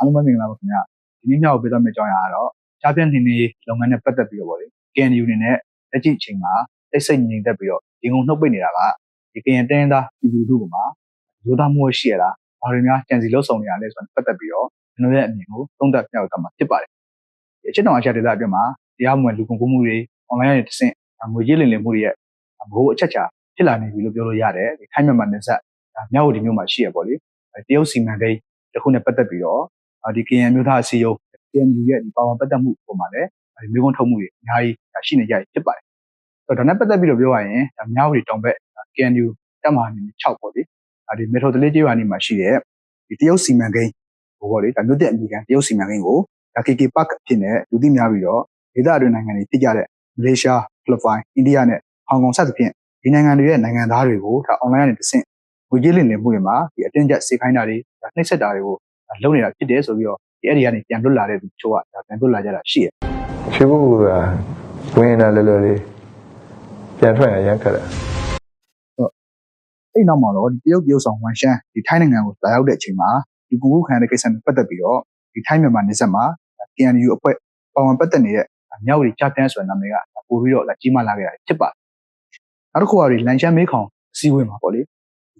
အားလုံးပဲမင်္ဂလာပါခင်ဗျာဒီနေ့မြောက်ပေးသွားမယ့်အကြောင်းအရာကတော့ကြားပြန့်နေနေလုပ်ငန်းနဲ့ပတ်သက်ပြီးတော့ဗောလေ KNU အနေနဲ့လက်ရှိအချိန်မှာတိတ်ဆိတ်ငြိမ်သက်ပြီးတော့ဒီငုံနှုတ်ပိတ်နေတာကဒီ KN တင်းသားပြည်သူတို့ကမှာရိုးသားမှုရှိရတာဘာတွေများကြံစီလှုပ်ဆောင်နေရလဲဆိုတော့ပတ်သက်ပြီးတော့ကျွန်တော်ရဲ့အမြင်ကိုသုံးသပ်ပြသမှာဖြစ်ပါတယ်ဒီအချက်တော်အချက်ဒေသအတွင်းမှာတရားမဝင်လူကုန်ကူးမှုတွေ online နဲ့တဆင့်ငွေကြေးလင်လင်မှုတွေရဲ့ဘိုးအချက်ချာဖြစ်လာနေပြီလို့ပြောလို့ရတယ်ဒီခိုင်းမြန်မာနယ်စပ်မြောက်ဝတီမြို့မှာရှိရပေါ့လေတရုတ်စီမံကိန်းတစ်ခုနဲ့ပတ်သက်ပြီးတော့ ဒီ KN မျိုးသားအစည်းအရုံး KNU ရဲ့ဒီပါဝင်ပတ်သက်မှုပုံမှာလည်းဒီမျိုးကုန်းထုတ်မှုတွေအများကြီးရှိနေကြဖြစ်ပါတယ်ဆိုတော့ဒါနဲ့ပတ်သက်ပြီးတော့ပြောရရင်ဒါမြောက်ဝတီတောင်ဘက် KNU တက်မှာနေ6ပေါ့လေဒီမေထိုတလေးကျေးရွာနေမှာရှိတဲ့ဒီတရုတ်စီမံကိန်းဟိုပေါ့လေဒါမြို့တဲ့အမိခံတရုတ်စီမံကိန်းကိုဒါ KK Park အဖြစ်နဲ့လူသိများပြီးတော့ဒေသအတွင်းနိုင်ငံတွေဖြစ်ကြတဲ့မလေးရှားဖိလစ်ပိုင်အိန္ဒိယနဲ့ဟောင်ကောင်စသဖြင့်ဒီနိုင်ငံတွေရဲ့နိုင်ငံသားတွေကိုဒါ online ကနေတဆင့်ငွေကြေးလင့်လည်မှုတွေမှာဒီအတင်းကျပ်စေခိုင်းတာတွေဒါနှိပ်စက်တာတွေကို လုပ်နေတာဖြစ်တယ်ဆိုပြီးတော့ဒီအဲ့ဒီကနေပြန်လွတ်လာတဲ့သူချို့ကဒါပြန်လွတ်လာကြတာရှိတယ်ချေဖို့ကဝင်လာလော်လော်လေးပြန်ထွက်ရရခက်တယ်အဲ့နောက်မှာတော့ဒီတရုတ်တရုတ်ဆောင်ဝန်ရှမ်းဒီထိုင်းနိုင်ငံကိုလာရောက်တဲ့အချိန်မှာဒီကူကူခံရတဲ့ကိစ္စနဲ့ပတ်သက်ပြီးတော့ဒီထိုင်းမြန်မာနေဆက်မှာ KNU အဖွဲ့ပါဝင်ပတ်သက်နေတဲ့မြောက်ရီချပြန်ဆိုတဲ့နာမည်ကပို့ပြီးတော့ကြီးမားလာခဲ့တာဖြစ်ပါတယ်နောက်တစ်ခုကဒီလန်ချမ်းမေးခေါင်အစည်းအဝေးမှာပေါ့လေ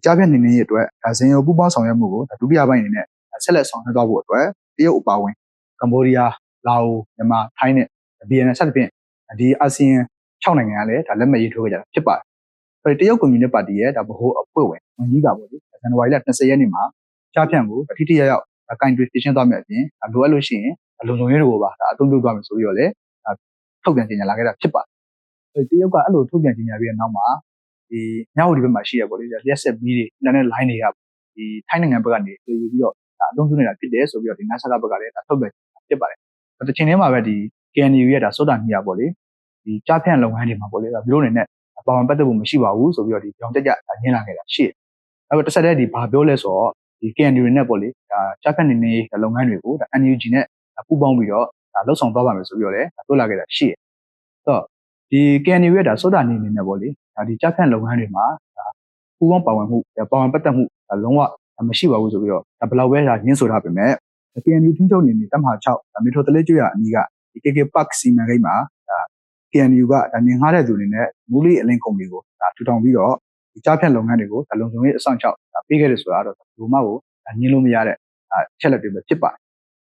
ကြားပြနေနေရဲ့အတွက်ဒါဇင်ရောပူပေါင်းဆောင်ရွက်မှုကိုဒုတိယပိုင်းအနေနဲ့ ဆက်လက်ဆောင်ရွက်သွားဖို့အတွက်တရုတ်အပါအဝင်ကမ္ဘောဒီးယားလာအိုမြန်မာထိုင်းနဲ့ BNN ဆက်သဖြင့်ဒီအာဆီယံ6နိုင်ငံကလည်းဒါလက်မှတ်ရေးထိုးခဲ့ကြတာဖြစ်ပါတယ်ဆိုတော့တရုတ်ကွန်မြူနတီပါတီရဲ့ဒါဗဟိုအဖွဲ့ဝင်ဝန်ကြီးကပေါ့လေဇန်နဝါရီလ20ရက်နေ့မှာကြားဖြန့်ကိုထိထိရောက်ရောက်ကင်တွေရှင်းသွားမယ်အပြင်လိုအပ်လို့ရှိရင်လုံခြုံရေးတွေကိုပါဒါအသုံးပြုသွားမယ်ဆိုပြီးတော့လည်းထုတ်ပြန်ကြေညာလာခဲ့တာဖြစ်ပါတယ်တရုတ်ကအဲ့လိုထုတ်ပြန်ကြေညာပြီးတဲ့နောက်မှာဒီမြောက်ဝတီဘက်မှာရှိရပေါ့လေလျှက်ဆက်ပြီးတွေ internet line တွေကဒီထိုင်းနိုင်ငံဘက်ကနေယူပြီးတော့ ဒါအသုံးပြုနေတာဖြစ်တယ်ဆိုပြီးတော့ဒီ NASA ဘက်ကလည်းဒါထုတ်ပြန်ဖြစ်ပါတယ်။တစ်ချိန်တည်းမှာပဲဒီ KNU ရဲ့ဒါစောတာနေရပေါ့လေဒီကြားဖြန့်လုပ်ငန်းတွေမှာပေါ့လေဒါဘီလိုအနေနဲ့ပါဝင်ပတ်သက်ဖို့မရှိပါဘူးဆိုပြီးတော့ဒီကြောင်တက်ကြဒါညင်းလာခဲ့တာရှိတယ်။အဲ့တော့တစ်ဆက်တည်းဒီဘာပြောလဲဆိုတော့ဒီ KNU နဲ့ပေါ့လေဒါကြားဖြန့်နေနေလုပ်ငန်းတွေကိုဒါ NUG နဲ့ပူးပေါင်းပြီးတော့ဒါလှုပ်ဆောင်သွားပါမယ်ဆိုပြီးတော့လည်းပြောလာခဲ့တာရှိတယ်။ဆိုတော့ဒီ KNU ရဲ့ဒါစောတာနေနေနဲ့ပေါ့လေဒါဒီကြားဖြန့်လုပ်ငန်းတွေမှာဒါပူးပေါင်းပါဝင်မှုပါဝင်ပတ်သက်မှုဒါလုံးဝ မရှိပါဘူးဆိုပြီးတော့ဒါဘယ်လောက်ပဲဒါညင်းဆိုထားပေမဲ့ KNU ထိန်းချုပ်နေနေတပ်မဟာ6ဒါမီထိုတလေးကျွရအနီးကဒီ KK Park စီမံကိန်းမှာဒါ KNU ကဒါနေငှားတဲ့သူတွေနဲ့မူလီအလင်းကုမ္ပဏီကိုဒါထူထောင်ပြီးတော့ဒီကြားဖြတ်လုပ်ငန်းတွေကိုဒါလုံခြုံရေးအဆောင်ချောက်ဒါပေးခဲ့တယ်ဆိုတာတော့ဘုမကိုဒါညင်းလို့မရတဲ့အချက်လက်တွေပဲဖြစ်ပါ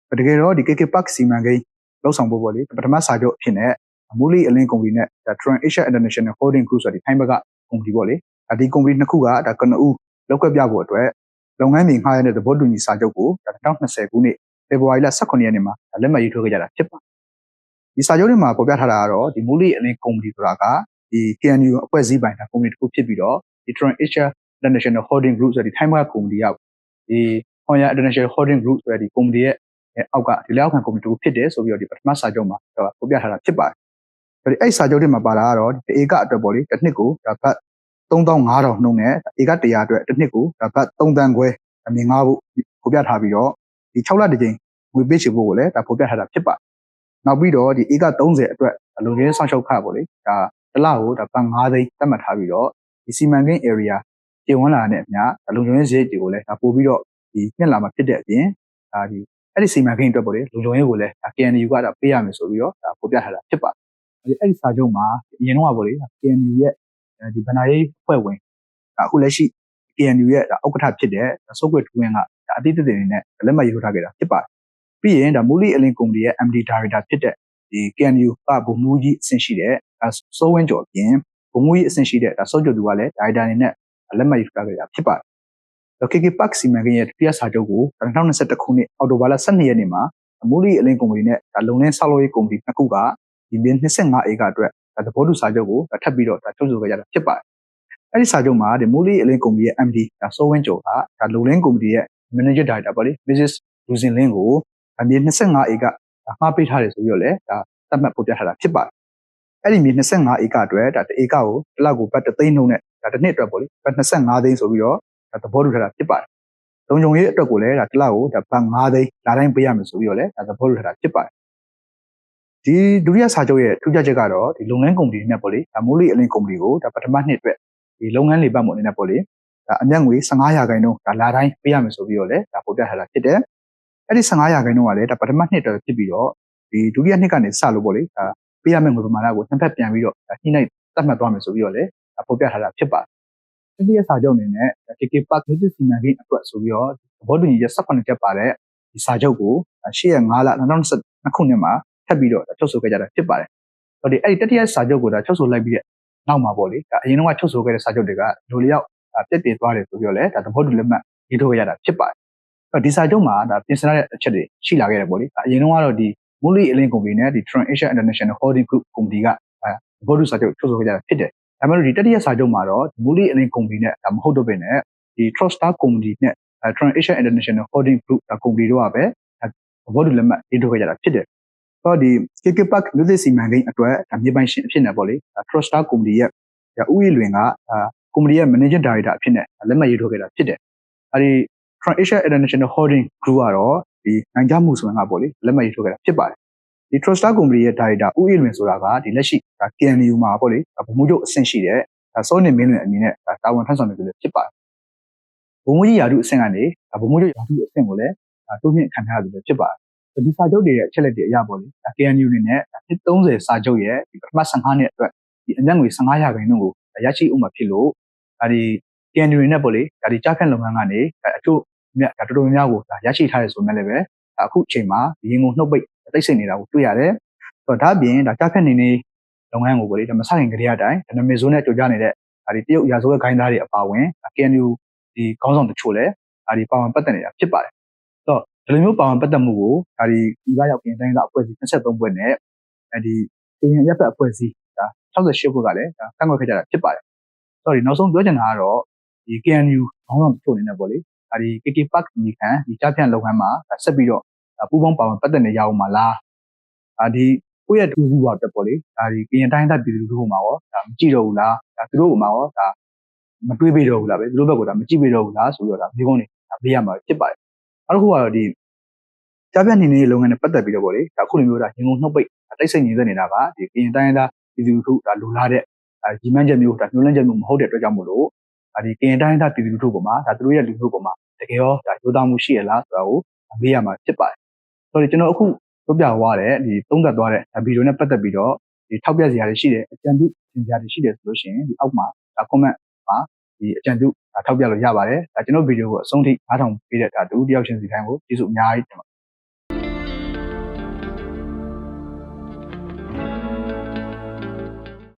တယ်တကယ်တော့ဒီ KK Park စီမံကိန်းလောက်ဆောင်ဖို့ပေါ့လေပထမစာချုပ်အဖြစ်နဲ့မူလီအလင်းကုမ္ပဏီနဲ့ဒါ Trans Asia International Holding Group ဆိုတဲ့ထိုင်းဘက်ကကုမ္ပဏီပေါ့လေဒီကုမ္ပဏီနှစ်ခုကဒါကနဦးလောက်ကွက်ပြဖို့အတွက် လုပ်ငန်းတွေငှားရတဲ့သဘောတူညီစာချုပ်ကို2020ခုနှစ်ဖေဖော်ဝါရီလ18ရက်နေ့မှာလက်မှတ်ရေးထိုးခဲ့ကြတာဖြစ်ပါတယ်။ဒီစာချုပ်တွေမှာပေါ်ပြထားတာကတော့ဒီမူလီအလင်းကုမ္ပဏီဆိုတာကဒီ KNU အဖွဲ့အစည်းပိုင်းတာကုမ္ပဏီတစ်ခုဖြစ်ပြီးတော့ဒီ Trans Asia International Holding Group ဆိုတဲ့ဒီထိုင်းဘက်ကကုမ္ပဏီရောက်ဒီ Honda International Holding Group ဆိုတဲ့ဒီကုမ္ပဏီရဲ့အောက်ကဒီလက်အောက်ခံကုမ္ပဏီတစ်ခုဖြစ်တယ်ဆိုပြီးတော့ဒီပထမစာချုပ်မှာပေါ်ပြထားတာဖြစ်ပါတယ်။ဒီအဲ့စာချုပ်တွေမှာပါတာကတော့ဒီဧကအတွက်ပေါ့လေတစ်နှစ်ကိုဒါဘတ် 3500နှုန်းနဲ့ဧက100အတွက်တစ်နှစ်ကိုဒါဘတ်3တန်းခွဲအမြင်ငားဖို့ဖော်ပြထားပြီးတော့ဒီ6လတစ်ကြိမ်ငွေပေးချေဖို့ကိုလည်းဒါဖော်ပြထားတာဖြစ်ပါတယ်။နောက်ပြီးတော့ဒီဧက30အတွက်လုံခြုံရေးဆောင်ရှောက်ခပေါ့လေဒါတစ်လကိုဒါဘတ်9သိန်းသတ်မှတ်ထားပြီးတော့ဒီစီမံကိန်း area ပြင်ဝင်လာတဲ့အမျှလုံခြုံရေးဈေးတွေကိုလည်းဒါပို့ပြီးတော့ဒီနှစ်လာမှာဖြစ်တဲ့အပြင်ဒါဒီအဲ့ဒီစီမံကိန်းအတွက်ပေါ့လေလုံခြုံရေးကိုလည်းဒါ KNU ကဒါပေးရမယ်ဆိုပြီးတော့ဒါဖော်ပြထားတာဖြစ်ပါတယ်။အဲ့ဒီစာချုပ်မှာအရင်တော့ကပေါ့လေ KNU ရဲ့ ဒီဗဏ္ဍာရေးအဖွဲ့ဝင်အခုလက်ရှိ KNU ရဲ့ဥက္ကဋ္ဌဖြစ်တဲ့စုပ်ကွက်ထူးဝင်းကအတိတ်တွေနဲ့လက်မှတ်ရေးထိုးထားခဲ့တာဖြစ်ပါတယ်။ပြီးရင်ဒါမူလီအလင်းကုမ္ပဏီရဲ့ MD Director ဖြစ်တဲ့ဒီ KNU ကဗိုလ်မှူးကြီးအဆင့်ရှိတဲ့စိုးဝင်းကျော်ပြင်ဗိုလ်မှူးကြီးအဆင့်ရှိတဲ့ဒါစောကျော်သူကလည်း Director အနေနဲ့လက်မှတ်ရေးထိုးထားခဲ့တာဖြစ်ပါတယ်။ KK Park စီမံကိန်းရဲ့တရားစာချုပ်ကို2021ခုနှစ်အောက်တိုဘာလ12ရက်နေ့မှာမူလီအလင်းကုမ္ပဏီနဲ့ဒါလုံလင်းဆောက်လုပ်ရေးကုမ္ပဏီနှစ်ခုကဒီမြေ25ဧကအတွက် ဒါသဘောတူစာချုပ်ကိုထပ်ပြီးတော့ဒါထုတ်ဆိုခဲ့ကြတာဖြစ်ပါတယ်။အဲ့ဒီစာချုပ်မှာဒီမူလီအလင်းကုမ္ပဏီရဲ့ MD ဒါစိုးဝင်းကျော်ကဒါလုံလင်းကုမ္ပဏီရဲ့ Manager Director ပေါ့လေ Mrs. Luzin Lin ကိုအမြေ25ဧကငှားပေးထားတယ်ဆိုပြီးတော့လည်းဒါသတ်မှတ်ဖော်ပြထားတာဖြစ်ပါတယ်။အဲ့ဒီမြေ25ဧကအတွက်ဒါတဧကကိုတစ်လကိုဘတ်3သိန်းနှုန်းနဲ့ဒါတစ်နှစ်အတွက်ပေါ့လေဘတ်25သိန်းဆိုပြီးတော့ဒါသဘောတူထားတာဖြစ်ပါတယ်။လုံခြုံရေးအတွက်ကိုလည်းဒါတစ်လကိုဒါဘတ်5သိန်းလာတိုင်းပေးရမယ်ဆိုပြီးတော့လည်းဒါသဘောတူထားတာဖြစ်ပါတယ်။ ဒီဒုတိယစာချုပ်ရဲ့ထူးခြားချက်ကတော့ဒီလုပ်ငန်းကုမ္ပဏီနဲ့ပေါ့လေဒါမိုးလီအလင်းကုမ္ပဏီကိုဒါပထမနှစ်အတွက်ဒီလုပ်ငန်းလေပတ်မှုအနေနဲ့ပေါ့လေဒါအမျက်ငွေ15ရာခိုင်နှုန်းဒါလာတိုင်းပေးရမယ်ဆိုပြီးတော့လည်းဒါပေါ်ပြထားတာဖြစ်တယ်အဲ့ဒီ15ရာခိုင်နှုန်းကလည်းဒါပထမနှစ်တော့ဖြစ်ပြီးတော့ဒီဒုတိယနှစ်ကနေစလို့ပေါ့လေဒါပေးရမယ့်ငွေပမာဏကိုနှစ်ဖက်ပြန်ပြီးတော့ဒါညှိနှိုင်းသတ်မှတ်သွားမယ်ဆိုပြီးတော့လည်းဒါဖော်ပြထားတာဖြစ်ပါတယ်တတိယစာချုပ်အနေနဲ့ KK Park မြို့စီမံကိန်းအတွက်ဆိုပြီးတော့သဘောတူညီချက်18ချက်ပါတဲ့ဒီစာချုပ်ကို8ရက်5လ2022ခုနှစ်မှာ ထပ်ပြီးတော့ချုပ်ဆိုခဲ့ကြတာဖြစ်ပါတယ်။ဆိုတော့ဒီအဲ့ဒီတတိယစာချုပ်ကိုဒါချုပ်ဆိုလိုက်ပြီးတဲ့နောက်မှာပေါ့လေဒါအရင်တော့ချုပ်ဆိုခဲ့တဲ့စာချုပ်တွေကလူလျောက်ပြည့်ပြည့်သွားတယ်ဆိုပြီးတော့လည်းဒါသဘောတူလက်မှတ်ရေးထိုးခဲ့ရတာဖြစ်ပါတယ်။အဲ့ဒီစာချုပ်မှာဒါပြင်ဆင်ရတဲ့အချက်တွေရှိလာခဲ့တယ်ပေါ့လေ။အရင်တော့ကတော့ဒီမူလီအလင်းကုမ္ပဏီနဲ့ဒီ Trans Asia International Holding Group ကုမ္ပဏီကသဘောတူစာချုပ်ချုပ်ဆိုခဲ့ကြတာဖြစ်တယ်။ဒါပေမဲ့ဒီတတိယစာချုပ်မှာတော့မူလီအလင်းကုမ္ပဏီနဲ့ဒါမဟုတ်တော့ဘဲနဲ့ဒီ Trustar ကုမ္ပဏီနဲ့ Trans Asia International Holding Group ဒါကုမ္ပဏီတို့ကပဲသဘောတူလက်မှတ်ရေးထိုးခဲ့ကြတာဖြစ်တယ်။ဆို တော့ဒီ KK Park မြို့သစ်စီမံကိန်းအတွက်ဒါမြေပိုင်ရှင်အဖြစ်နဲ့ပေါ့လေ Trustar ကုမ္ပဏီရဲ့ဥယျာဉ်လွင်ကကုမ္ပဏီရဲ့ Managing Director အဖြစ်နဲ့လက်မှတ်ရေးထိုးခဲ့တာဖြစ်တယ်။အဲဒီ Trans Asia International Holding Group ကတော့ဒီနိုင်ကြမှုဆိုရင်ကပေါ့လေလက်မှတ်ရေးထိုးခဲ့တာဖြစ်ပါတယ်။ဒီ Trustar ကုမ္ပဏီရဲ့ Director ဥယျာဉ်လွင်ဆိုတာကဒီလက်ရှိဒါ KNU မှာပေါ့လေဗမှုချုပ်အဆင့်ရှိတဲ့ဒါစောနေမင်းလွင်အနေနဲ့ဒါတာဝန်ထမ်းဆောင်နေသူလည်းဖြစ်ပါတယ်။ဘုံမကြီးယာတုအဆင့်ကနေဒါဘုံမကြီးယာတုအဆင့်ကိုလည်းတိုးမြင့်ခံထားရသူလည်းဖြစ်ပါတယ် ဒီစာချုပ်တွေရဲ့အချက်လက်တွေအရပေါ့လေ။ KNU နေနဲ့တစ်30စာချုပ်ရဲ့ဒီပထမ15နှစ်အတွက်ဒီအမျက်ငွေ15ရာခိုင်နှုန်းကိုရရှိဥမှာဖြစ်လို့ဒါဒီ KNU နေနဲ့ပေါ့လေဒါဒီကြားခန့်လုပ်ငန်းကနေအချို့မြတ်ဒါတော်တော်များကိုဒါရရှိထားရဆိုမဲ့လည်းပဲအခုအချိန်မှာဒီရင်ကိုနှုတ်ပိတ်တိတ်ဆိတ်နေတာကိုတွေ့ရတယ်။ဆိုတော့ဒါအပြင်ဒါကြားခန့်နေနေလုပ်ငန်းကိုပေါ့လေဒါမဆိုင်ခင်ကလေးအတိုင်းဒါနမီဇိုးနဲ့ကြိုကြနေတဲ့ဒါဒီတရုတ်ရာဇဝတ်ခိုင်းသားတွေအပါဝင် KNU ဒီခေါင်းဆောင်တချို့လည်းဒါဒီပါဝင်ပတ်သက်နေတာဖြစ်ပါတယ်။ဆိုတော့ ဒီလိုမျိုးပါဝင်ပတ်သက်မှုကိုဒါဒီဒီဘရောက်ပြင်တိုင်းကအဖွဲ့အစည်း23ဖွဲ့နဲ့အဲဒီပြင်ရပ်ပတ်အဖွဲ့အစည်းဒါ68ဖွဲ့ကလည်းဒါကန့်ကွက်ခဲ့ကြတာဖြစ်ပါတယ်။ဆိုတော့ဒီနောက်ဆုံးပြောချင်တာကတော့ဒီ KNU ခေါင်းဆောင်တချို့အနေနဲ့ပေါ့လေဒါဒီ KK Park ဒီခံဒီကြားဖြန့်လုပ်ငန်းမှာဆက်ပြီးတော့ပူးပေါင်းပါဝင်ပတ်သက်နေကြအောင်မလား။အာဒီကိုယ့်ရဲ့တူစီဝါတက်ပေါ့လေဒါဒီကရင်တိုင်းသက်ပြည်သူလူထုမှာရောဒါမကြည့်တော့ဘူးလားဒါသူတို့ကမှာရောဒါမတွေးပေးတော့ဘူးလားပဲသူတို့ဘက်ကဒါမကြည့်ပေးတော့ဘူးလားဆိုပြီးတော့ဒါဒီကုန်းနေဒါပေးရမှာဖြစ်ပါတယ် နောက်တစ်ခုကတော့ဒီကြားပြနေနေတဲ့လုပ်ငန်းနဲ့ပတ်သက်ပြီးတော့ပေါ့လေဒါအခုလိုမျိုးဒါရင်ကုန်နှုတ်ပိတ်တိတ်ဆိတ်နေတဲ့နေတာကဒီကရင်တိုင်းသားပြည်သူလူထုဒါလူလာတဲ့ဒါကြီးမန်းချက်မျိုးဒါမျိုးလန်းချက်မျိုးမဟုတ်တဲ့အတွက်ကြောင့်မို့လို့ဒါဒီကရင်တိုင်းသားပြည်သူလူထုပေါ်မှာဒါသူတို့ရဲ့လူထုပေါ်မှာတကယ်ရောဒါရိုးသားမှုရှိရလားဆိုတာကိုမေးရမှာဖြစ်ပါတယ်ဆိုတော့ကျွန်တော်အခုပြောပြသွားတဲ့ဒီသုံးသပ်သွားတဲ့ဗီဒီယိုနဲ့ပတ်သက်ပြီးတော့ဒီထောက်ပြစရာတွေရှိတယ်အကြံပြုသင်စရာတွေရှိတယ်ဆိုလို့ရှိရင်ဒီအောက်မှာဒါ comment မှာ ဒီအကြံပြုထောက်ပြလို့ရပါတယ်ဒါကျွန်တော်ဗီဒီယိုကိုအဆုံးထိအားထောင်ပေးတဲ့ဒါတူတယောက်ချင်းစီတိုင်းကိုကျေးဇူးအများကြီးတင်ပါ